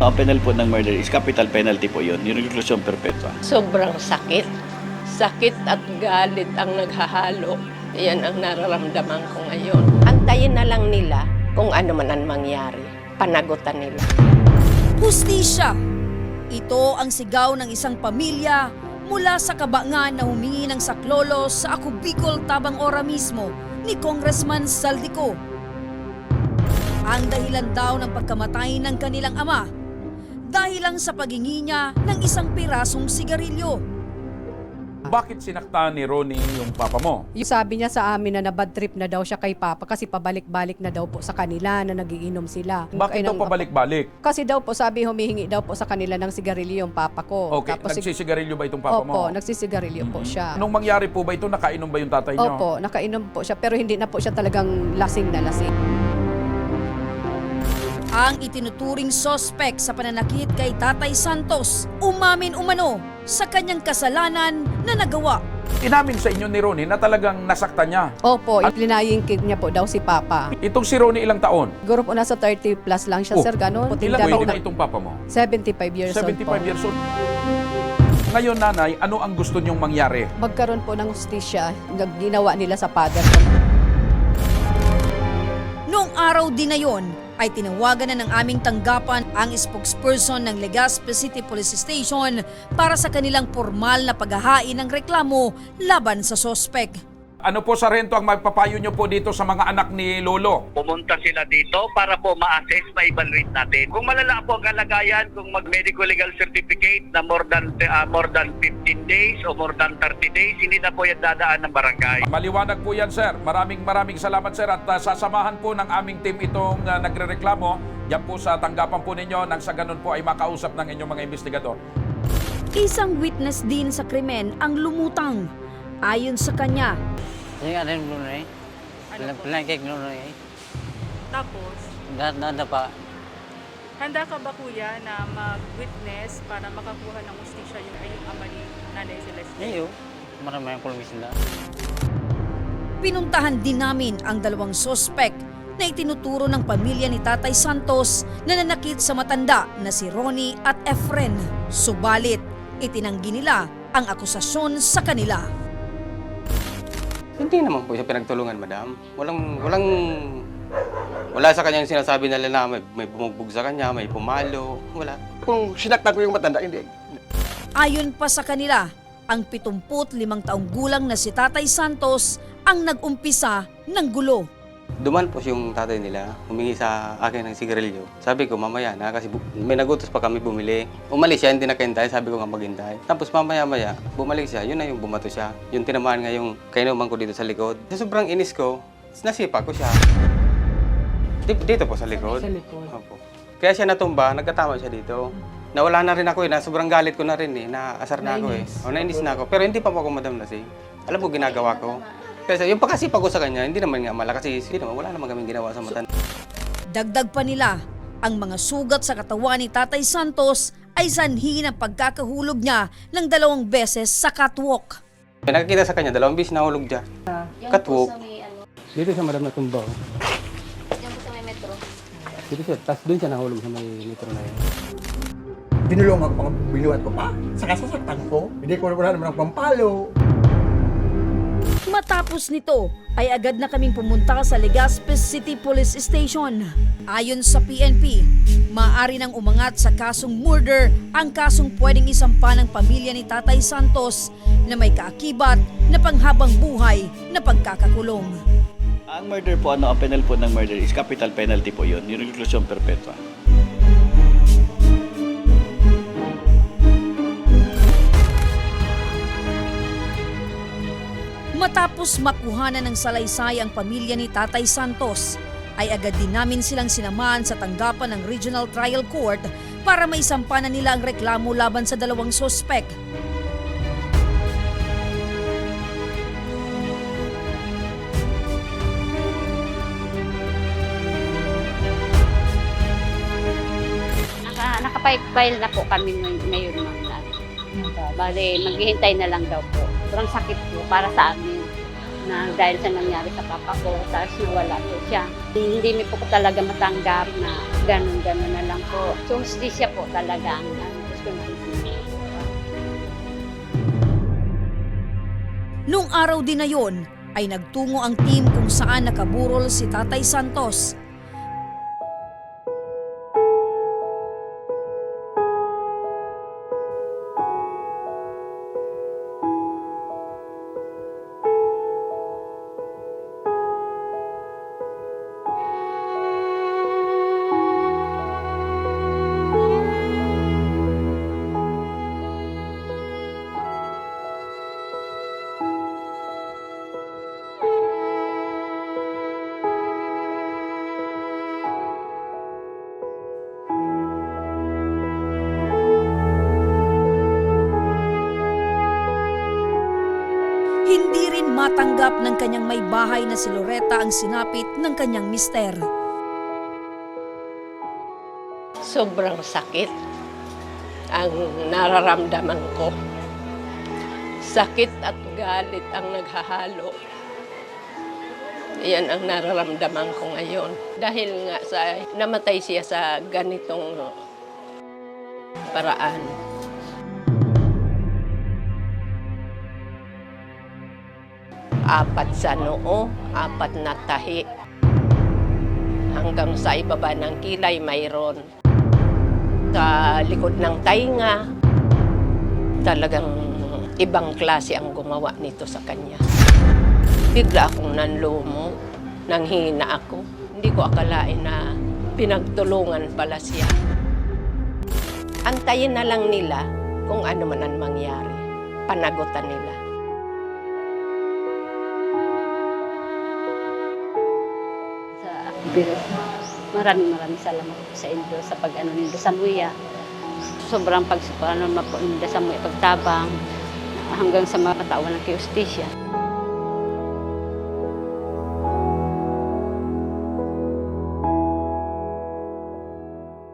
Ang penal po ng murder is capital penalty po yun, yung reclusion perpetua. Sobrang sakit. Sakit at galit ang naghahalo. Yan ang nararamdaman ko ngayon. Antayin na lang nila kung ano man ang mangyari. Panagutan nila. Hustisya! Ito ang sigaw ng isang pamilya mula sa kabangan na humingi ng saklolo sa Ako Bicol Tabang Ora mismo ni Congressman Saldico. Ang dahilan daw ng pagkamatay ng kanilang ama dahil lang sa pagingi niya ng isang pirasong sigarilyo. Bakit sinakta ni Ronnie yung papa mo? Yung sabi niya sa amin na nabad trip na daw siya kay Papa kasi pabalik-balik na daw po sa kanila na nagiinom sila. Bakit Ay, daw nang- pabalik-balik? Kasi daw po sabi humihingi daw po sa kanila ng sigarilyo yung Papa ko. Okay, sig- nagsisigarilyo ba itong papa Opo, mo? nagsisigarilyo po siya. Nung mangyari po ba ito, nakainom ba yung tatay niyo? Opo, nakainom po siya pero hindi na po siya talagang lasing na lasing. Ang itinuturing sospek sa pananakit kay Tatay Santos umamin umano sa kanyang kasalanan na nagawa. Inamin sa inyo ni Ronnie na talagang nasaktan niya. Opo, iplinayingkid niya po daw si Papa. Itong si Ronnie ilang taon? Siguro po nasa 30 plus lang siya, Oh, sir, ganun. Ilang Tinda pwede po na itong papa mo? 75 years old 75 po. years old. Ngayon, nanay, ano ang gusto niyong mangyari? Magkaroon po ng hustisya na ginawa nila sa father ko. Noong araw din na yon, ay tinawagan na ng aming tanggapan ang spokesperson ng Legazpi City Police Station para sa kanilang formal na paghahain ng reklamo laban sa sospek. Ano po, Sarento, ang magpapayo niyo po dito sa mga anak ni Lolo? pumunta sila dito para po ma-assess, ma-evaluate natin. Kung malala po ang kalagayan, kung mag-medical legal certificate na more than uh, more than 15 days o more than 30 days, hindi na po yan dadaan ng barangay. Maliwanag po yan, sir. Maraming maraming salamat, sir. At uh, sasamahan po ng aming team itong uh, nagre-reklamo. Yan po sa tanggapan po ninyo nang sa ganun po ay makausap ng inyong mga investigador. Isang witness din sa krimen ang lumutang. Ayon sa kanya, Yung ano yung Blu-ray? Ano Blanket Blu-ray. Tapos, Lahat na pa. handa ka ba kuya na mag-witness para makakuha ng ustisya yung, yung ama ni Nanay Celeste? Iyo. Marami ang kulmi sila. pinuntahan din namin ang dalawang sospek na itinuturo ng pamilya ni Tatay Santos na nanakit sa matanda na si Ronnie at Efren. Subalit, itinanggi nila ang akusasyon sa kanila. Hindi naman po siya pinagtulungan, madam. Walang, walang, wala sa kanyang sinasabi nila na may, may bumugbog sa kanya, may pumalo, wala. Kung sinaktan ko yung matanda, hindi. Ayon pa sa kanila, ang 75 taong gulang na si Tatay Santos ang nag-umpisa ng gulo. Duman po yung tatay nila, humingi sa akin ng sigarilyo. Sabi ko, mamaya na, kasi may nagutos pa kami bumili. Umalis siya, hindi nakahintay, sabi ko nga maghintay. Tapos mamaya-maya, bumalik siya, yun na yung bumato siya. Yung tinamaan nga yung kainuman ko dito sa likod. Sa sobrang inis ko, nasipa ko siya. Di- Dito po sa likod. Sa likod. Opo. Kaya siya natumba, nagkatama siya dito. Nawala na rin ako eh, na sobrang galit ko na rin eh, naasar na ako eh. O, nainis na ako. Pero hindi pa po ako madam lasing. Alam mo ginagawa ko. Kasi yung pagkasipa ko sa kanya, hindi naman nga mala kasi hindi naman, wala naman kaming ginawa sa mata. Dagdag pa nila, ang mga sugat sa katawan ni Tatay Santos ay sanhi ng pagkakahulog niya ng dalawang beses sa catwalk. May nakakita sa kanya, dalawang bis nahulog dyan. Katwok. ano, Dito siya madam natumba. oh. Diyan po sa may metro. Dito siya, tapos doon siya nahulog sa may metro na yun. Binulong ako, pang binuhat ko pa. Saka sasaktan ko. Hindi ko wala naman ang pampalo. Matapos nito ay agad na kaming pumunta sa Legazpi City Police Station. Ayon sa PNP, maaari nang umangat sa kasong murder ang kasong pwedeng isampa ng pamilya ni Tatay Santos na may kaakibat na panghabang buhay na pagkakakulong. Ang murder po, ano, ang penal po ng murder is capital penalty po yun, yung reclusion perpetua. Matapos makuhanan ng salaysay ang pamilya ni Tatay Santos, ay agad din namin silang sinamahan sa tanggapan ng Regional Trial Court para maisampa na nila ang reklamo laban sa dalawang sospek. Naka, nakapay-file na po kami ngay- ngayon ma'am. Bale, maghihintay na lang daw po. Sobrang sakit po para sa amin. Na dahil sa nangyari sa papa ko, tapos nawala po siya. Hindi mi po ko talaga matanggap na ganun-ganun na lang po. So, hustisya po talaga ang ang gusto namin. Nung araw din na yon, ay nagtungo ang team kung saan nakaburol si Tatay Santos. Matanggap ng kanyang may bahay na si Loretta ang sinapit ng kanyang mister. Sobrang sakit ang nararamdaman ko. Sakit at galit ang naghahalo. Yan ang nararamdaman ko ngayon. Dahil nga sa namatay siya sa ganitong paraan. Apat sa noo, apat na tahi. Hanggang sa ibaba ng kilay mayroon sa likod ng tainga. Talagang ibang klase ang gumawa nito sa kanya. Bigla akong nanlumo, nanghina ako. Hindi ko akalain na pinagtulungan pala siya. Antayin na lang nila kung ano man ang mangyari. Panagutan nila. Akbiro. Maraming maraming salamat sa inyo sa pag-ano nindo sa muya. Sobrang pagsupano na po nindo sa muya pagtabang hanggang sa mga katawan ng kiustisya.